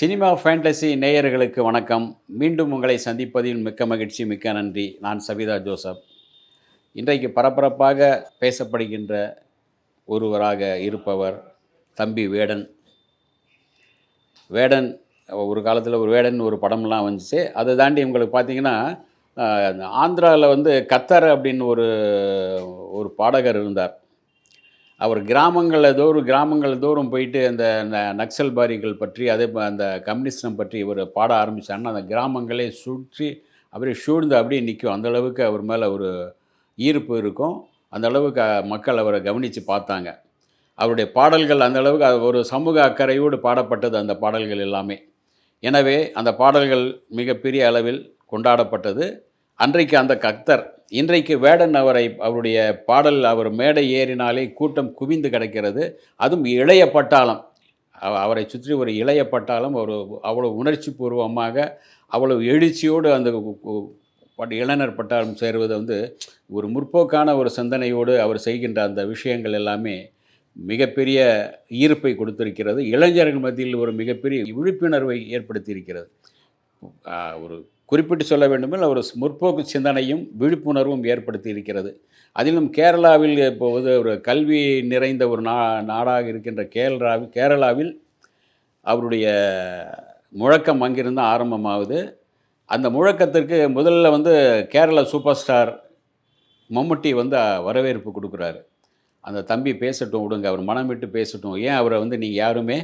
Cinema fantasy நேயர்களுக்கு வணக்கம். மீண்டும் உங்களை சந்திப்பதில் மிக்க மகிழ்ச்சி மிக்க நன்றி. நான் சவிதா ஜோசப். இன்றைக்கு பரபரப்பாக பேசப்படுகின்ற ஒருவராக இருப்பவர் தம்பி வேடன். வேடன் ஒரு காலத்தில் ஒரு வேடன் ஒரு படம்லாம் வந்துச்சு. அதை தாண்டி உங்களுக்கு பார்த்தீங்கன்னா ஆந்திராவில் வந்து கத்தர் அப்படின்னு ஒரு ஒரு பாடகர் இருந்தார். அவர் கிராமங்களில் தோறும் கிராமங்கள் தோறும் போயிட்டு அந்த ந- நக்சல் பாரிகள் பற்றி அதே அந்த கம்யூனிஸ்டம் பற்றி இவர் பாட ஆரம்பித்தாருன்னா அந்த கிராமங்களே சுற்றி அப்படியே சூழ்ந்து அப்படியே நிற்கும் அந்தளவுக்கு அவர் மேலே ஒரு ஈர்ப்பு இருக்கும். அந்த அளவுக்கு மக்கள் அவரை கவனித்து பார்த்தாங்க. அவருடைய பாடல்கள் அந்த அளவுக்கு ஒரு சமூக அக்கறையோடு பாடப்பட்டது அந்த பாடல்கள் எல்லாமே. எனவே அந்த பாடல்கள் மிகப்பெரிய அளவில் கொண்டாடப்பட்டது. அன்றைக்கு அந்த கக்தர் இன்றைக்கு வேடன் அவரை அவருடைய பாடல் அவர் மேடை ஏறினாலே கூட்டம் குவிந்து கிடக்கிறது. அதுவும் இளைய பட்டாளம். அவரை சுற்றி ஒரு இளைய பட்டாளம் ஒரு அவ்வளோ உணர்ச்சி பூர்வமாக அவ்வளவு எழுச்சியோடு அந்த இளைஞர் பட்டாளம் சேருவது வந்து ஒரு முற்போக்கான ஒரு சிந்தனையோடு அவர் செய்கின்ற அந்த விஷயங்கள் எல்லாமே மிகப்பெரிய ஈர்ப்பை கொடுத்திருக்கிறது. இளைஞர்கள் மத்தியில் ஒரு மிகப்பெரிய விழிப்புணர்வை ஏற்படுத்தியிருக்கிறது. ஒரு குறிப்பிட்டு சொல்ல வேண்டுமென்றால் ஒரு முற்போக்கு சிந்தனையும் விழிப்புணர்வும் ஏற்படுத்தி இருக்கிறது அதிலும் கேரளாவில் இப்போது ஒரு கல்வி நிறைந்த ஒரு நா நாடாக இருக்கின்ற கேரளாவில் கேரளாவில் அவருடைய முழக்கம் அங்கிருந்து ஆரம்பமாகுது. அந்த முழக்கத்திற்கு முதல்ல வந்து கேரளா சூப்பர் ஸ்டார் மம்முட்டி வந்து வரவேற்பு கொடுக்குறாரு. அந்த தம்பி பேசட்டும் விடுங்க அவர் மனம் விட்டு பேசட்டும். ஏன் அவரை வந்து நீங்கள் யாருமே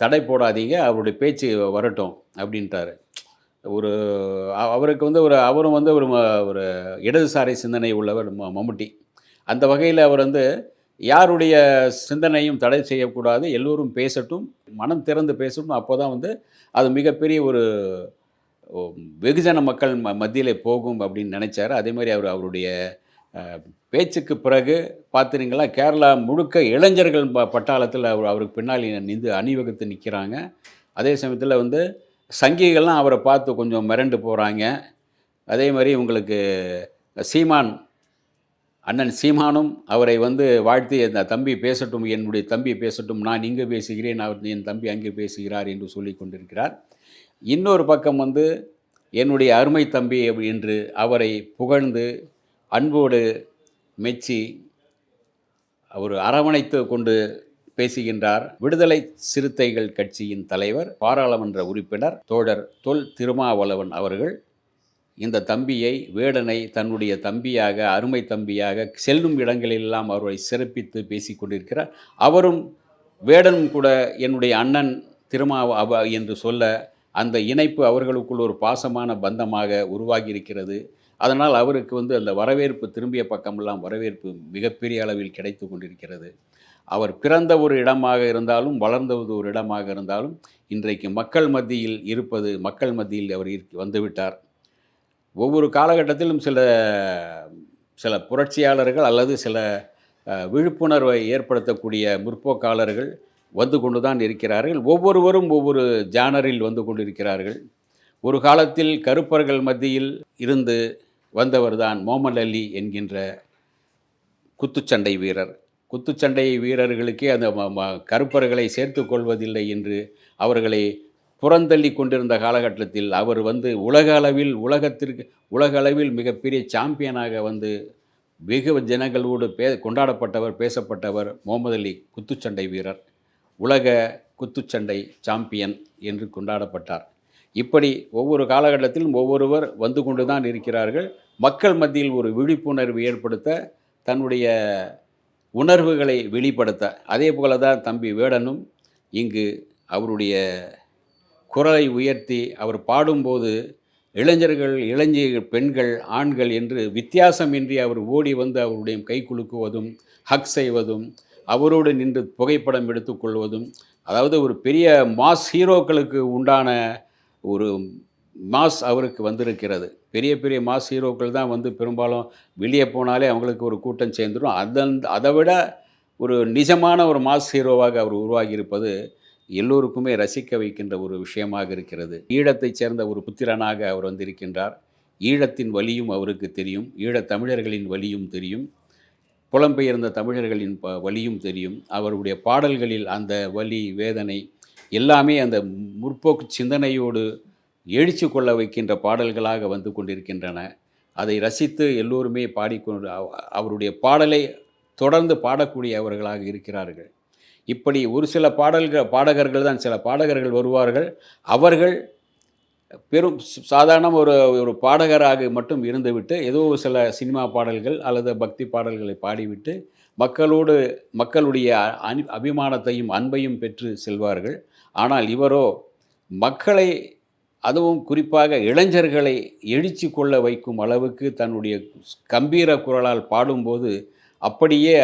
தடை போடாதீங்க அவருடைய பேச்சு வரட்டும் அப்படின்ட்டாரு ஒரு அவருக்கு வந்து ஒரு அவரும் வந்து ஒரு ஒரு இடதுசாரி சிந்தனை உள்ளவர் ம- மம்முட்டி. அந்த வகையில் அவர் வந்து யாருடைய சிந்தனையும் தடை செய்யக்கூடாது எல்லோரும் பேசட்டும் மனம் திறந்து பேசட்டும். அப்போ தான் வந்து அது மிகப்பெரிய ஒரு வெகுஜன மக்கள் ம மத்தியில் போகும் அப்படின்னு நினைச்சாரு. அதே மாதிரி அவர் அவருடைய பேச்சுக்கு பிறகு பார்த்துருங்களா கேரளா முழுக்க இளைஞர்கள் ப பட்டாளத்தில் அவர் அவருக்கு பின்னால் நின்று அணிவகுத்து நிற்கிறாங்க அதே சமயத்தில் வந்து சங்கிகள்லாம் அவரை பார்த்து கொஞ்சம் மிரண்டு போகிறாங்க அதே மாதிரி உங்களுக்கு சீமான் அண்ணன் சீமானும் அவரை வந்து வாழ்த்தி அந்த தம்பி பேசட்டும் என்னுடைய தம்பி பேசட்டும் நான் இங்கே பேசுகிறேன் அவர் என் தம்பி அங்கே பேசுகிறார் என்று சொல்லி கொண்டிருக்கிறார். இன்னொரு பக்கம் வந்து என்னுடைய அருமை தம்பி என்று அவரை புகழ்ந்து அன்போடு மெச்சி அவர் அரவணைத்து கொண்டு பேசுகின்றார். விடுதலை சிறுத்தைகள் கட்சியின் தலைவர் பாராளுமன்ற உறுப்பினர் தோழர் தொல் திருமாவளவன் அவர்கள் இந்த தம்பியை வேடனை தன்னுடைய தம்பியாக அருமை தம்பியாக செல்லும் இடங்களெல்லாம் அவரை சிறப்பித்து பேசிக்கொண்டிருக்கிறார் அவரும் வேடனும் கூட என்னுடைய அண்ணன் திருமாவ அவ என்று சொல்ல அந்த இணைப்பு அவர்களுக்குள் ஒரு பாசமான பந்தமாக உருவாகி இருக்கிறது அதனால் அவருக்கு வந்து அந்த வரவேற்பு திரும்பிய பக்கமெல்லாம் வரவேற்பு மிகப்பெரிய அளவில் கிடைத்து கொண்டிருக்கிறது. அவர் பிறந்த ஒரு இடமாக இருந்தாலும் வளர்ந்தது ஒரு இடமாக இருந்தாலும் இன்றைக்கு மக்கள் மத்தியில் இருப்பது மக்கள் மத்தியில் அவர் வந்துவிட்டார். ஒவ்வொரு காலகட்டத்திலும் சில சில புரட்சியாளர்கள் அல்லது சில விழிப்புணர்வை ஏற்படுத்தக்கூடிய முற்போக்காளர்கள் வந்து கொண்டு தான் இருக்கிறார்கள். ஒவ்வொருவரும் ஒவ்வொரு ஜானரில் வந்து கொண்டிருக்கிறார்கள். ஒரு காலத்தில் கருப்பர்கள் மத்தியில் இருந்து வந்தவர்தான் மோமல் அலி என்கின்ற குத்துச்சண்டை வீரர். குத்துச்சண்டை வீரர்களுக்கே அந்த ம- ம- கருப்பர்களை சேர்த்து கொள்வதில்லை என்று அவர்களை புறந்தள்ளி கொண்டிருந்த காலகட்டத்தில் அவர் வந்து உலக அளவில் உலகத்திற்கு உலக அளவில் மிகப்பெரிய சாம்பியனாக வந்து வெகு ஜனங்களோடு பே கொண்டாடப்பட்டவர் பேசப்பட்டவர் முகமது அலி குத்துச்சண்டை வீரர். உலக குத்துச்சண்டை சாம்பியன் என்று கொண்டாடப்பட்டார். இப்படி ஒவ்வொரு காலகட்டத்திலும் ஒவ்வொருவர் வந்து கொண்டு தான் இருக்கிறார்கள். மக்கள் மத்தியில் ஒரு விழிப்புணர்வு ஏற்படுத்த தன்னுடைய உணர்வுகளை வெளிப்படுத்த. அதே போல தான் தம்பி வேடனும் இங்கு அவருடைய குரலை உயர்த்தி அவர் பாடும்போது இளைஞர்கள் இளைஞர்கள் பெண்கள் ஆண்கள் என்று வித்தியாசமின்றி அவர் ஓடி வந்து அவருடைய கை குலுக்குவதும் ஹக் செய்வதும் அவரோடு நின்று புகைப்படம் எடுத்துக்கொள்வதும் அதாவது ஒரு பெரிய மாஸ் ஹீரோக்களுக்கு உண்டான ஒரு மாஸ் அவருக்கு வந்திருக்கிறது. பெரிய பெரிய மாஸ் ஹீரோக்கள் தான் வந்து பெரும்பாலும் வெளியே போனாலே அவங்களுக்கு ஒரு கூட்டம் சேர்ந்துடும் அதன் அதை விட ஒரு நிஜமான ஒரு மாஸ் ஹீரோவாக அவர் உருவாகி இருப்பது எல்லோருக்குமே ரசிக்க வைக்கின்ற ஒரு விஷயமாக இருக்கிறது. ஈழத்தைச் சேர்ந்த ஒரு புத்திரனாக அவர் வந்திருக்கின்றார். ஈழத்தின் வலியும் அவருக்கு தெரியும். ஈழத் தமிழர்களின் வலியும் தெரியும். புலம்பெயர்ந்த தமிழர்களின் ப வலியும் தெரியும். அவருடைய பாடல்களில் அந்த வலி வேதனை எல்லாமே அந்த முற்போக்கு சிந்தனையோடு எழுச்சி கொள்ள வைக்கின்ற பாடல்களாக வந்து கொண்டிருக்கின்றன. அதை ரசித்து எல்லோருமே பாடிக்கொண்டு அவருடைய பாடலை தொடர்ந்து பாடக்கூடியவர்களாக இருக்கிறார்கள். இப்படி ஒரு சில பாடல்கள் பாடகர்கள் தான் சில பாடகர்கள் வருவார்கள். அவர்கள் பெரும் சாதாரண ஒரு ஒரு பாடகராக மட்டும் இருந்துவிட்டு ஏதோ ஒரு சில சினிமா பாடல்கள் அல்லது பக்தி பாடல்களை பாடிவிட்டு மக்களோடு மக்களுடைய அனி அபிமானத்தையும் அன்பையும் பெற்று செல்வார்கள். ஆனால் இவரோ மக்களை அதுவும் குறிப்பாக இளைஞர்களை எழுச்சி கொள்ள வைக்கும் அளவுக்கு தன்னுடைய கம்பீர குரலால் பாடும்போது அப்படியே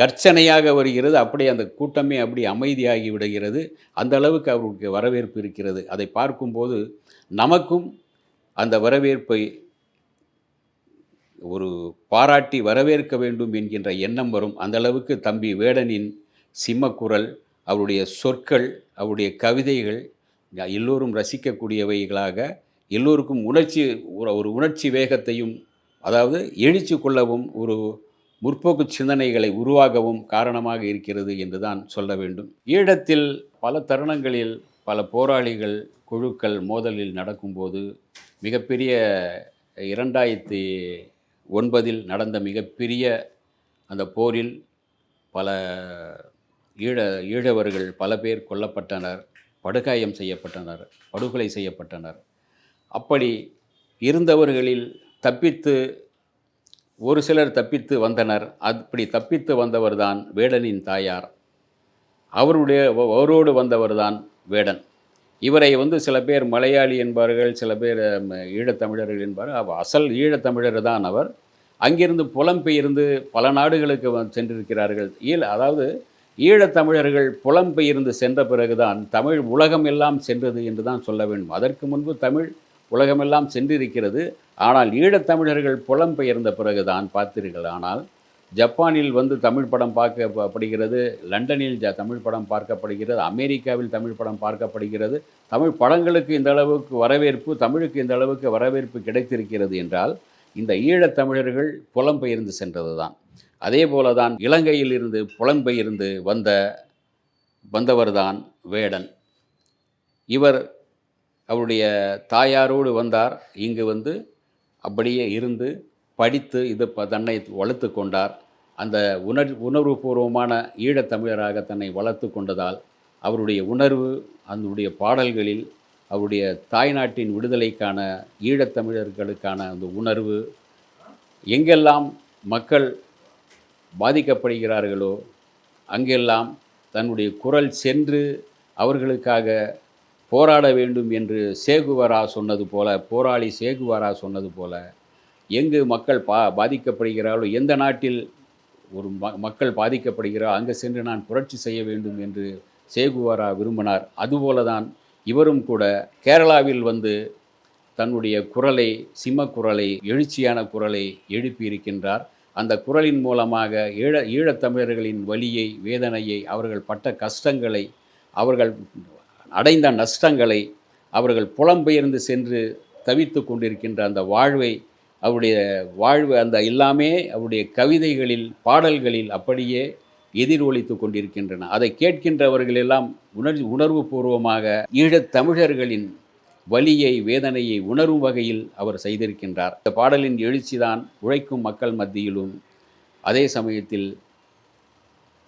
கர்ச்சனையாக வருகிறது. அப்படியே அந்த கூட்டமே அப்படி அமைதியாகி விடுகிறது. அந்த அளவுக்கு அவருக்கு வரவேற்பு இருக்கிறது. அதை பார்க்கும்போது நமக்கும் அந்த வரவேற்பை ஒரு பாராட்டி வரவேற்க வேண்டும் என்கின்ற எண்ணம் வரும். அந்த அளவுக்கு தம்பி வேடனின் சிம்மக்குரல் அவருடைய சொற்கள் அவருடைய கவிதைகள் எல்லோரும் ரசிக்கக்கூடியவைகளாக எல்லோருக்கும் உணர்ச்சி ஒரு- ஒரு உணர்ச்சி வேகத்தையும் அதாவது எழுச்சி கொள்ளவும் ஒரு முற்போக்கு சிந்தனைகளை உருவாகவும் காரணமாக இருக்கிறது என்று தான் சொல்ல வேண்டும். ஈழத்தில் பல தருணங்களில் பல போராளிகள் குழுக்கள் மோதலில் நடக்கும்போது மிகப்பெரிய இரண்டாயிரத்தி ஒன்பதில் நடந்த மிகப்பெரிய அந்த போரில் பல ஈழ ஈழவர்கள் பல பேர் கொல்லப்பட்டனர். படுகாயம் செய்யப்பட்டனர் படுகொலை செய்யப்பட்டனர். அப்படி இருந்தவர்களில் தப்பித்து ஒரு சிலர் தப்பித்து வந்தனர். அப்படி தப்பித்து வந்தவர்தான் வேடனின் தாயார். அவருடைய அவரோடு வந்தவர்தான் வேடன். இவரை வந்து சில பேர் மலையாளி என்பார்கள் சில பேர் ஈழத்தமிழர்கள் என்பார்கள். அவர் அசல் ஈழத்தமிழர் தான் அவர். அங்கிருந்து புலம்பெயர்ந்து பல நாடுகளுக்கு சென்றிருக்கிறார்கள். ஈழ அதாவது ஈழத்தமிழர்கள் புலம்பெயர்ந்து சென்ற பிறகுதான் தமிழ் உலகம் எல்லாம் சென்றது என்று தான் சொல்ல வேண்டும். அதற்கு முன்பு தமிழ் உலகமெல்லாம் சென்றிருக்கிறது. ஆனால் ஈழத்தமிழர்கள் புலம்பெயர்ந்த பிறகுதான் பார்த்தீர்கள். ஆனால் ஜப்பானில் வந்து தமிழ் படம் பார்க்கப்படுகிறது லண்டனில் ஜ தமிழ் படம் பார்க்கப்படுகிறது அமெரிக்காவில் தமிழ் படம் பார்க்கப்படுகிறது. தமிழ் படங்களுக்கு இந்த அளவுக்கு வரவேற்பு தமிழுக்கு இந்த அளவுக்கு வரவேற்பு கிடைத்திருக்கிறது என்றால் இந்த ஈழத்தமிழர்கள் புலம்பெயர்ந்து சென்றது தான் அதே போல தான் இலங்கையில் இருந்து புலம்பெயர்ந்து வந்த வந்தவர்தான் வேடன். இவர் அவருடைய தாயாரோடு வந்தார். இங்கு வந்து அப்படியே இருந்து படித்து இது ப- தன்னை வளர்த்து கொண்டார். அந்த உணர் உணர்வுபூர்வமான ஈழத்தமிழராக தன்னை வளர்த்து கொண்டதால் அவருடைய உணர்வு அதனுடைய பாடல்களில் அவருடைய தாய்நாட்டின் விடுதலைக்கான ஈழத்தமிழர்களுக்கான அந்த உணர்வு எங்கெல்லாம் மக்கள் பாதிக்கப்படுகிறார்களோ அங்கெல்லாம் தன்னுடைய குரல் சென்று அவர்களுக்காக போராட வேண்டும் என்று சேகுவரா சொன்னது போல போராளி சேகுவரா சொன்னது போல எங்கு மக்கள் பா பாதிக்கப்படுகிறார்களோ எந்த நாட்டில் ஒரு ம மக்கள் பாதிக்கப்படுகிறாரோ அங்கே சென்று நான் புரட்சி செய்ய வேண்டும் என்று சேகுவரா விரும்பினார். அதுபோல தான் இவரும் கூட கேரளாவில் வந்து தன்னுடைய குரலை சிம்ம குரலை எழுச்சியான குரலை எழுப்பியிருக்கின்றார். அந்த குரலின் மூலமாக ஈழ ஈழத்தமிழர்களின் வலியை வேதனையை அவர்கள் பட்ட கஷ்டங்களை அவர்கள் அடைந்த நஷ்டங்களை அவர்கள் புலம்பெயர்ந்து சென்று தவித்து கொண்டிருக்கின்ற அந்த வாழ்வை அவருடைய வாழ்வு அந்த எல்லாமே அவருடைய கவிதைகளில் பாடல்களில் அப்படியே எதிரொலித்து கொண்டிருக்கின்றன. அதை கேட்கின்றவர்கள் எல்லாம் உணர்வு உணர்வுபூர்வமாக பூர்வமாக வலியை வேதனையை உணரும் வகையில் அவர் செய்திருக்கின்றார். இந்த பாடலின் எழுச்சிதான் உழைக்கும் மக்கள் மத்தியிலும் அதே சமயத்தில்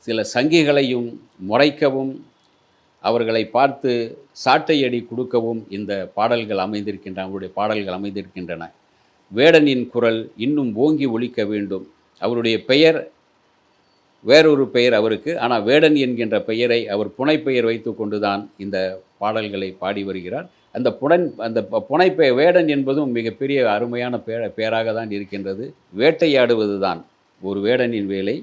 சில சங்கிகளையும் முறைக்கவும் அவர்களை பார்த்து சாட்டையடி கொடுக்கவும் இந்த பாடல்கள் அமைந்திருக்கின்றன அவருடைய பாடல்கள் அமைந்திருக்கின்றன. வேடனின் குரல் இன்னும் ஓங்கி ஒழிக்க வேண்டும். அவருடைய பெயர் வேறொரு பெயர் அவருக்கு ஆனால் வேடன் என்கின்ற பெயரை அவர் புனைப்பெயர் வைத்து கொண்டுதான் இந்த பாடல்களை பாடி வருகிறார். அந்த புடன் அந்த ப- வேடன் என்பதும் மிகப்பெரிய அருமையான பே பெயராக தான் இருக்கின்றது. வேட்டையாடுவது தான் ஒரு வேடனின் வேலை.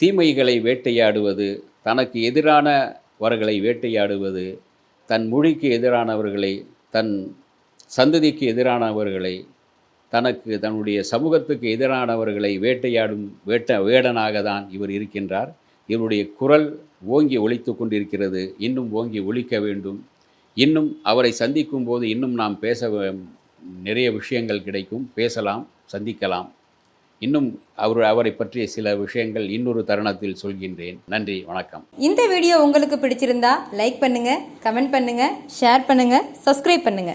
தீமைகளை வேட்டையாடுவது தனக்கு எதிரானவர்களை வேட்டையாடுவது தன் மொழிக்கு எதிரானவர்களை தன் சந்ததிக்கு எதிரானவர்களை தனக்கு தன்னுடைய சமூகத்துக்கு எதிரானவர்களை வேட்டையாடும் வேட்ட வேடனாக தான் இவர் இருக்கின்றார். இவருடைய குரல் ஓங்கி ஒழித்து கொண்டிருக்கிறது. இன்னும் ஓங்கி ஒழிக்க வேண்டும். இன்னும் அவரை சந்திக்கும் போது இன்னும் நாம் பேச நிறைய விஷயங்கள் கிடைக்கும். பேசலாம் சந்திக்கலாம். இன்னும் அவர் அவரை பற்றிய சில விஷயங்கள் இன்னொரு தருணத்தில் சொல்கின்றேன். நன்றி வணக்கம். இந்த வீடியோ உங்களுக்கு பிடிச்சிருந்தா லைக் பண்ணுங்க கமெண்ட் பண்ணுங்க ஷேர் பண்ணுங்க சப்ஸ்கிரைப் பண்ணுங்க.